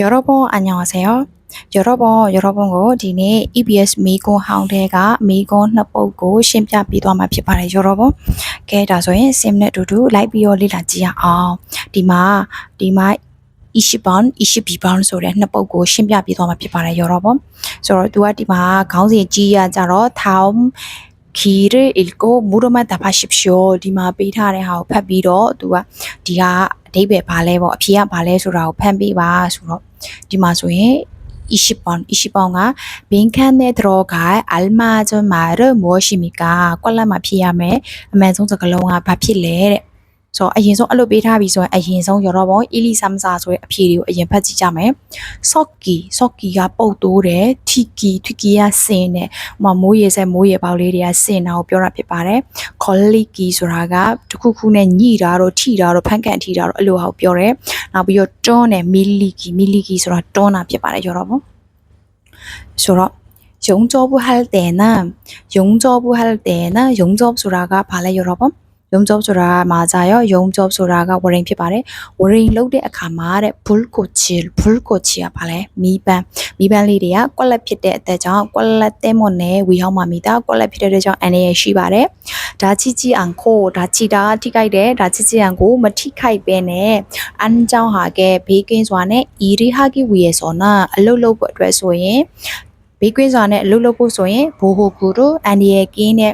여러분 안녕하세요. 여러분 여러분ကိုဒီနေ့ EBS မီကွန်ဟောင်းတဲ့ကမီကွန်နှစ်ပုတ်ကိုရှင်းပြပေးသွားမှာဖြစ်ပါတယ် 여러분. ကဲဒါဆိုရင် sim နဲ့အတူတူလိုက်ပြီးတော့လေ့လာကြည့်ရအောင်ဒီမှာဒီမှာ 20번, 22번 ဆိုတဲ့နှစ်ပုတ်ကိုရှင်းပြပေးသွားမှာဖြစ်ပါတယ် 여러분. ဆိုတော့သူကဒီမှာခေါင်းစဉ်ကြီးရကြတော့ 다 음 길을 읽고 물어만 답하십시오. ဒီမှာပေးထားတဲ့ဟာကိုဖတ်ပြီးတော့သူကဒီကအဓိပ္ပာယ်ဘာလဲပေါ့အဖြေကဘာလဲဆိုတာကိုဖတ်ပေးပါဆိုတော့ဒီမှာဆိုရင် 20번, 20번가 빈칸에 들어갈 알맞은 말은 무엇입니까? 꼴라마 피하면 아멘 송စကလုံးကဘာဖြစ်လဲတဲ့ ဆိုတော့အရင်ဆုံးအဲ့လိုပေးထားပြီဆိုရင်အရင်ဆုံးရောတော့အီလီဆမ်ဆာဆိုတဲ့အဖြေတွေကိုအရင်ဖတ်ကြည့်ကြမယ်ဆော့ကီဆော့ကီကပုတ်တိုးတယ်ထီကီထီကီကစင်တယ်ဟိုမှာမိုးရေဆက်မိုးရေပေါက်လေးတွေကစင်တာကိုပြောတာဖြစ်ပါတယ်ခေါလီကီဆိုတာကတစ်ခုခုနဲ့ညှိတာတော့ထိတာတော့ဖန်ကန်ထိတာတော့အဲ့လိုဟာကိုပြောတယ်နောက်ပြီးတော့တွန်းတယ်မီလီကီမီလီကီဆိုတာတွန်းတာဖြစ်ပါတယ်ရောတော့ပေါ့ဆိုတော့용접을 할 때는 용접을 할 때는 용접ဆိုတာကဘာလဲ여러분 ယုံကြောဆိုတာမှာကြရောယုံကြောဆိုတာကဝရင်ဖြစ်ပါတယ်ဝရင်လုတ်တဲ့အခါမှာတဲ့ bull cochil bull cochi ကဘာလဲမီးပန်းမီးပန်းလေးတွေကကွက်လက်ဖြစ်တဲ့အသက်ကြောင့်ကွက်လက်တဲ့မွန်နဲ့ဝီဟောင်းမှာမိတာကွက်လက်ဖြစ်တဲ့ကြောင့်အနေရရှိပါတယ်ဒါချီချီအန်ကိုဒါချီတာထိခိုက်တယ်ဒါချီချီအန်ကိုမထိခိုက်ပဲနဲ့အန်ကြောင့်ဟာကဲဘေးကင်းစွာနဲ့ဤရီဟာကီဝီရဲ့စောနာအလုတ်လုတ်ဖို့အတွက်ဆိုရင်ဘေးကင်းစွာနဲ့အလုတ်လုတ်ဖို့ဆိုရင်ဘိုဟိုကူတို့အန်ဒီရဲ့ကင်းတဲ့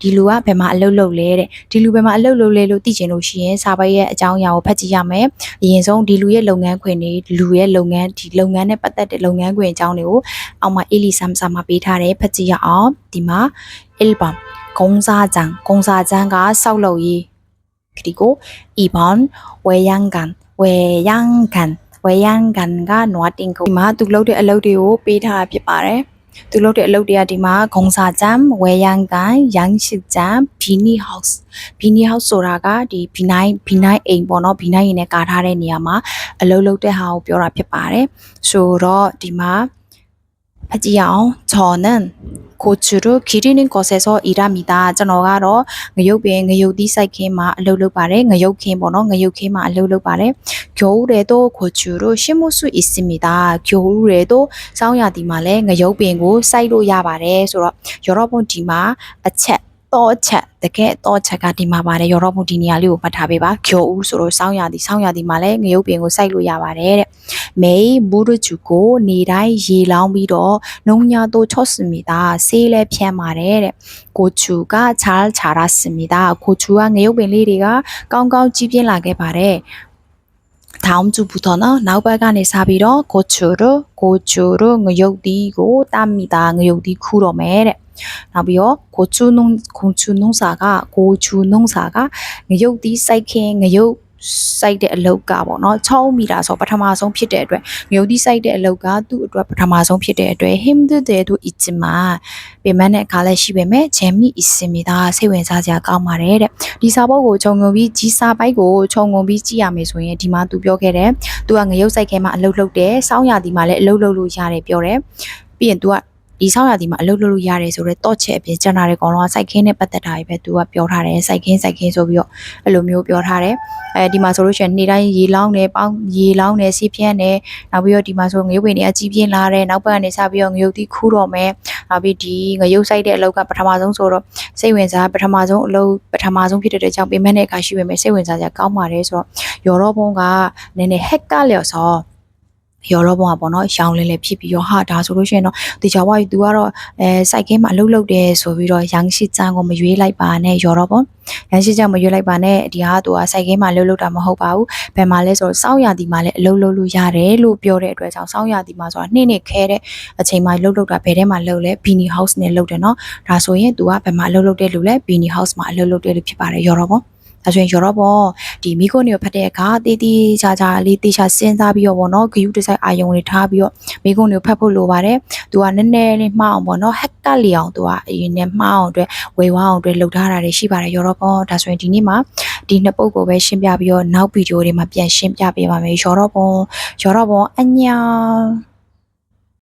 ဒီလူကဘယ်မှာအလုပ်လုပ်လဲတဲ့ဒီလူဘယ်မှာအလုပ်လုပ်လဲလို့သိချင်လို့ရှိရင်စာပိုက်ရဲ့အကြောင်းအရာကိုဖတ်ကြည့်ရမယ်အရင်ဆုံးဒီလူရဲ့လုပ်ငန်းခွင်တွေလူရဲ့လုပ်ငန်းဒီလုပ်ငန်းနဲ့ပတ်သက်တဲ့လုပ်ငန်းခွင်အကြောင်းတွေကိုအောက်မှာအီလီဆမ်ဆာမှာပေးထားတယ်ဖတ်ကြည့်ရအောင်ဒီမှာ album ကုံစာကြံကုံစာကြံကစောက်လုပ်ရေးခရီကို ibon weyangan weyangan ဝယ်ရန်ကန်ကနွားတင်ကိုဒီမှာသူလုပ်တဲ့အလုပ်တွေကိုပေးထားဖြစ်ပါတယ် သူလုပ်တဲ့အလုပ်တွေကဒီမှာဂုံစာကျမ်းဝဲရန်ကန်ရန်ရှိကျမ်းဘီနီဟောက်စ်ဘီနီဟောက်စ်ဆိုတာကဒီဘီနိုင်ဘီနိုင်အိမ်ပေါ့နော်ဘီနိုင်ရင်နဲ့ကာထားတဲ့နေရာမှာအလုပ်လုပ်တဲ့ဟာကိုပြောတာဖြစ်ပါတယ်ဆိုတော့ဒီမှာ 하지 요. 저는 고추를 기르는 곳에서 일합니 다. 저너가로 ngayokbe ngayokdi 사이케마 알로로 바레 ngayok 케 뭐노 ngayok 케마 알로로 바레 겨울에도 고추를 심을 수 있습니 다. 겨울에도 사우야디마레 ngayok 뱅고 사이로 야바 레. 그래서 여러분 디마 아챗 တော့ချက်တကယ်တော့ချက်ကဒီမှာပါတယ်여러분ဒီနေရာလေးကိုမှတ်ထားပေးပါ겨울ဆိုတော့စောင်းရာသီစောင်းရာသီမှာလည်းငရုတ်ပင်ကိုစိုက်လို့ရပါတယ်တဲ့매일 물을 주고နေတိုင်းရေလောင်းပြီးတော့농약도 쳤습니다ဆေးလည်းဖြန်းပါတယ်တဲ့고추가 잘 자랐습니다 고추가ငရုတ်ပင်လေးတွေကကောင်းကောင်းကြီးပြင်းလာခဲ့ပါတယ် 다음 주부터는 나우발간에 사비로 고추를 고추를 ng욕디고 땁니다. ng욕디 쿠로메 နောက်ပြီးတော့ကိုချူနုံကိုချူနုံစာကကိုချူနုံစာကငရုတ်သီးစိုက်ခင်းငရုတ်စိုက်တဲ့အလုတ်ကပေါ့နော်ချောင်းမီတာဆိုပထမဆုံးဖြစ်တဲ့အတွက်ငရုတ်တိစိုက်တဲ့အလုတ်ကသူ့အတွက်ပထမဆုံးဖြစ်တဲ့အတွက် him the the တို့ ichima ပေမနဲ့အခါလည်းရှိပေမဲ့ jammy isimi ဒါစိတ်ဝင်စားစရာကောင်းပါတယ်တဲ့ဒီစာပေါ်ကိုခြုံငုံပြီးကြီးစာပိုက်ကိုခြုံငုံပြီးကြည့်ရမယ်ဆိုရင်ဒီမှာသူပြောခဲ့တယ်သူကငရုတ်စိုက်ခဲမှာအလုတ်လုတ်တယ်စောင်းရဒီမှာလည်းအလုတ်လုတ်လို့ရတယ်ပြောတယ်ပြီးရင် तू က ဒီဆောက်ရသည်မှာအလုပ်လုပ်လို့ရတယ်ဆိုတော့တော့ချက်အပြင်ကျန်တာတွေအကုန်လုံးကစိုက်ခင်းနဲ့ပတ်သက်တာတွေပဲသူကပြောထားတယ်စိုက်ခင်းစိုက်ခင်းဆိုပြီးတော့အဲ့လိုမျိုးပြောထားတယ်အဲဒီမှာဆိုလို့ရှိရင်နေ့တိုင်းရေလောင်းတယ်ပေါင်းရေလောင်းတယ်စီးပြန်းတယ်နောက်ပြီးတော့ဒီမှာဆိုငရုတ်ပင်တွေအကြီးပြင်းလာတယ်နောက်ဘက်ကနေစပြီးတော့ငရုတ်သီးခူးတော့မယ်နောက်ပြီးဒီငရုတ်စိုက်တဲ့အလုပ်ကပထမဆုံးဆိုတော့စိတ်ဝင်စားပထမဆုံးအလုပ်ပထမဆုံးဖြစ်တဲ့ကြောင့်ပြင်မဲ့တဲ့အခါရှိပေမဲ့စိတ်ဝင်စားစရာကောင်းပါတယ်ဆိုတော့ရော်ရောဘုံကနည်းနည်းဟက်ကလျော်စော ရော်ရောဘုံကပေါ့နော်ရောင်လဲလဲဖြစ်ပြီးတော့ဟာဒါဆိုလို့ရှိရင်တော့ဒီကြွားဝါယူ तू ကတော့အဲစိုက်ခင်းမှာအလုပ်လုပ်တယ်ဆိုပြီးတော့ရန်ရှိချန်ကိုမရွေးလိုက်ပါနဲ့ရော်ရောဘုံရန်ရှိချန်မရွေးလိုက်ပါနဲ့ဒီဟာက तू ကစိုက်ခင်းမှာအလုပ်လုပ်တာမဟုတ်ပါဘူးဘယ်မှာလဲဆိုတော့စောင်းရာသီမှာလည်းအလုပ်လုပ်လို့ရတယ်လို့ပြောတဲ့အတွက်ကြောင့်စောင်းရာသီမှာဆိုတာနှင်းနဲ့ခဲတဲ့အချိန်မှာလှုပ်လှုပ်တာဘယ်ထဲမှာလှုပ်လဲဘီနီဟောက်စ်နဲ့လှုပ်တယ်နော်ဒါဆိုရင် तू ကဘယ်မှာအလုပ်လုပ်တဲ့လူလဲဘီနီဟောက်စ်မှာအလုပ်လုပ်တဲ့လူဖြစ်ပါတယ်ရော်ရောဘုံ ဒါဆိုရင်ရောဘောဒီမိကုန်းတွေကိုဖတ်တဲ့အခါတေးသေးချာချာလေးတေးချာစဉ်းစားပြီးတော့ဗောနော်ဂယူဒီဇိုင်းအာယုံတွေထားပြီးတော့မိကုန်းတွေကိုဖတ်ဖို့လိုပါတယ်သူကနည်းနည်းလေးမှားအောင်ဗောနော်ဟက်ကလီအောင်သူကအရင်နဲ့မှားအောင်အတွက်ဝေဝါအောင်အတွက်လှုပ်ထားတာတွေရှိပါတယ်ရောဘောဒါဆိုရင်ဒီနေ့မှာဒီနှစ်ပုတ်ကိုပဲရှင်းပြပြီးတော့နောက်ဗီဒီယိုတွေမှာပြန်ရှင်းပြပေးပါမယ်ရောဘောရောဘောအညာ